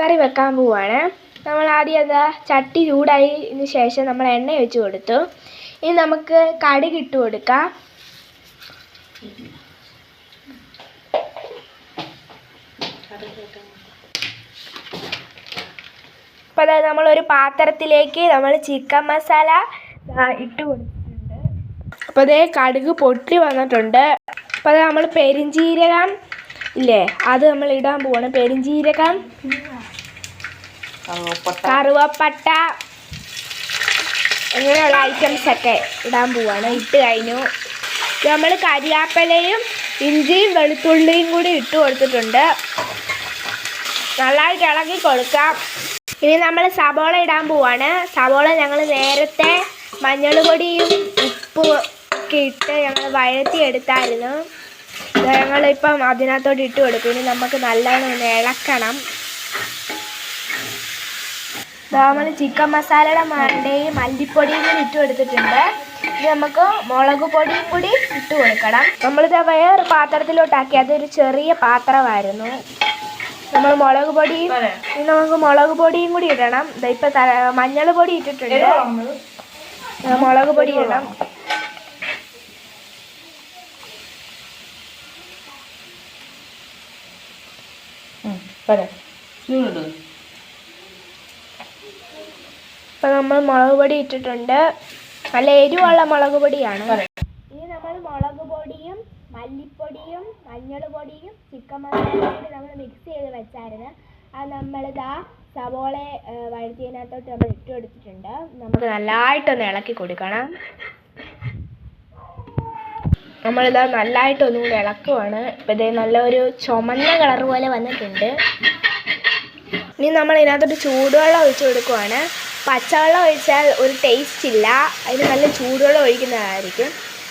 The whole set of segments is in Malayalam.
കറി വെക്കാൻ പോവാണ്. നമ്മൾ ആദ്യം എന്താ ചട്ടി ചൂടായതിന് ശേഷം നമ്മൾ എണ്ണ ഒഴിച്ച് കൊടുത്തു. ഇനി നമുക്ക് കടുക് ഇട്ട് കൊടുക്കാം. അപ്പോൾ അതായത് നമ്മളൊരു പാത്രത്തിലേക്ക് നമ്മൾ ചിക്കൻ മസാല ഇട്ട് കൊടുത്തിട്ടുണ്ട്. അപ്പോൾ അതേ കടുക് പൊട്ടി വന്നിട്ടുണ്ട്. അപ്പോൾ അത് നമ്മൾ പെരിഞ്ചീരകം ഇല്ലേ? അത് നമ്മൾ ഇടാൻ പോവാണ്. പെരിഞ്ചീരകം കറുവപ്പട്ട. അങ്ങനെയുള്ള ഐറ്റംസ് ഒക്കെ ഇടാൻ പോവാണ്. ഇട്ട് കഴിഞ്ഞു. നമ്മൾ കരിയാപ്പലയും ഇഞ്ചിയും വെളുത്തുള്ളിയും കൂടി ഇട്ട് കൊടുത്തിട്ടുണ്ട്. നല്ലതായിട്ട് ഇളക്കി കൊടുക്കാം. ഇനി നമ്മൾ സബോള ഇടാൻ പോവാണ്. സബോള ഞങ്ങൾ നേരത്തെ മഞ്ഞൾ പൊടിയും ഉപ്പും ഒക്കെ ഇട്ട് ഞങ്ങൾ വഴത്തി എടുത്തായിരുന്നു ഞങ്ങളിപ്പം അതിനകത്തോട്ട് ഇട്ട് കൊടുക്കും. ഇനി നമുക്ക് നല്ലോണം ഒന്ന് ഇളക്കണം. നമ്മൾ ചിക്കൻ മസാലയുടെ മണ്ടയും മല്ലിപ്പൊടിയും കൂടി ഇട്ട് കൊടുത്തിട്ടുണ്ട്. ഇനി നമുക്ക് മുളക് പൊടിയും കൂടി ഇട്ട് കൊടുക്കണം. നമ്മളിത് വേറെ പാത്രത്തിലോട്ടാക്കി. അതൊരു ചെറിയ പാത്രമായിരുന്നു. നമ്മൾ മുളക് പൊടിയും ഇനി നമുക്ക് മുളക് പൊടിയും കൂടി ഇടണം. ഇപ്പൊ മഞ്ഞൾ പൊടി ഇട്ടിട്ടുണ്ട്. മുളക് പൊടി ഇടണം. ഇപ്പൊ നമ്മൾ മുളക് പൊടി ഇട്ടിട്ടുണ്ട്. നല്ല എരിവുള്ള മുളക് പൊടിയാണ്. ഇനി നമ്മൾ മുളക് പൊടിയും മല്ലിപ്പൊടിയും മഞ്ഞൾ പൊടിയും ചിക്കൻ മസാലയും നമ്മൾ മിക്സ് ചെയ്ത് വെച്ചായിരുന്നു. അത് നമ്മളിതാ സവോള വഴുതിയതിനകത്തോട്ട് നമ്മൾ ഇട്ട് കൊടുത്തിട്ടുണ്ട്. നമുക്ക് നല്ലതായിട്ടൊന്ന് ഇളക്കി കൊടുക്കണം. നമ്മളിതാ നല്ലതായിട്ട് ഒന്നും കൂടി ഇളക്കുവാണ്. ഇപ്പം ഇതേ നല്ലൊരു ചുമന്ന കളർ പോലെ വന്നിട്ടുണ്ട്. ഇനി നമ്മൾ ഇതിനകത്തൊരു ചൂടുവെള്ളം ഒഴിച്ചു കൊടുക്കുവാണ്. പച്ചവെള്ളം ഒഴിച്ചാൽ ഒരു ടേസ്റ്റ് ഇല്ല. അതിന് നല്ല ചൂടുവെള്ളം ഒഴിക്കുന്നതായിരിക്കും.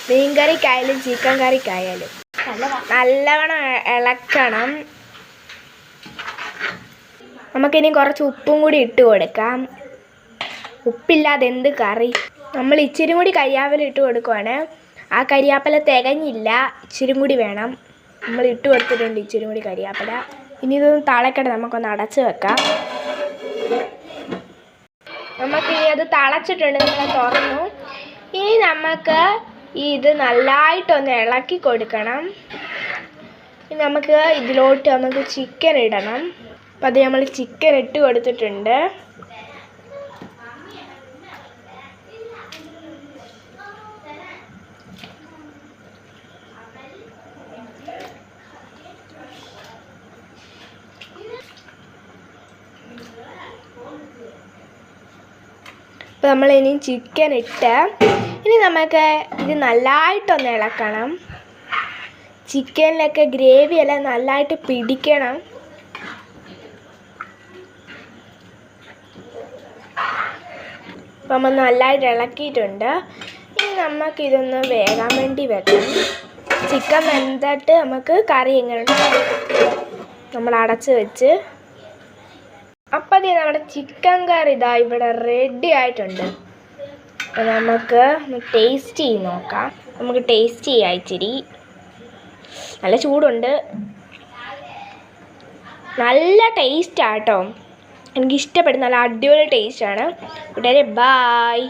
മീൻ കറിക്കായാലും ചിക്കൻ കറിക്കായാലും നല്ലവണ്ണം ഇളക്കണം. നമുക്കിനി കുറച്ച് ഉപ്പും കൂടി ഇട്ട് കൊടുക്കാം. ഉപ്പില്ലാതെ എന്ത് കറി? നമ്മൾ ഇച്ചിരി കൂടി ഇട്ട് കൊടുക്കുവാണ്. ആ കരിയാപ്പല തികഞ്ഞില്ല. ഇച്ചിരി കൂടി വേണം. നമ്മൾ ഇട്ട് കൊടുത്തിട്ടുണ്ട് ഇച്ചിരി കൂടി കരിയാപ്പല. ഇനി ഇതൊന്ന് തളക്കട്ടെ നമുക്കൊന്ന് അടച്ച് വെക്കാം. നമുക്ക് ഇനി അത് തളച്ചിട്ടുണ്ട് നമ്മൾ തുറന്നു. ഇനി നമുക്ക് ഇത് നല്ലതായിട്ടൊന്ന് ഇളക്കി കൊടുക്കണം. ഇനി നമുക്ക് ഇതിലോട്ട് നമുക്ക് ചിക്കൻ ഇടണം. അപ്പം അത് നമ്മൾ ചിക്കൻ ഇട്ട് കൊടുത്തിട്ടുണ്ട്. അപ്പോൾ നമ്മൾ ഇനി ചിക്കൻ ഇട്ട് ഇനി നമുക്ക് ഇത് നല്ലതായിട്ടൊന്ന് ഇളക്കണം. ചിക്കനിലൊക്കെ ഗ്രേവി എല്ലാം നല്ലതായിട്ട് പിടിക്കണം. അപ്പം നമ്മൾ നല്ലതായിട്ട് ഇളക്കിയിട്ടുണ്ട്. ഇനി നമുക്കിതൊന്ന് വേകാൻ വേണ്ടി വെക്കാം. ചിക്കൻ വെന്തിട്ട് നമുക്ക് കറി എങ്ങനെ നമ്മൾ അടച്ച് വെച്ച് നമ്മുടെ ചിക്കൻ കറി ഇതാ ഇവിടെ റെഡി ആയിട്ടുണ്ട്. അപ്പം നമുക്ക് ടേസ്റ്റ് ചെയ്ത് നോക്കാം. നമുക്ക് ടേസ്റ്റ് ചെയ്യാം ഇച്ചിരി. നല്ല ചൂടുണ്ട്. നല്ല ടേസ്റ്റ് ആട്ടോ എനിക്ക് ഇഷ്ടപ്പെടും നല്ല അടിപൊളി ടേസ്റ്റാണ് കൂട്ടുകാരെ ബായ്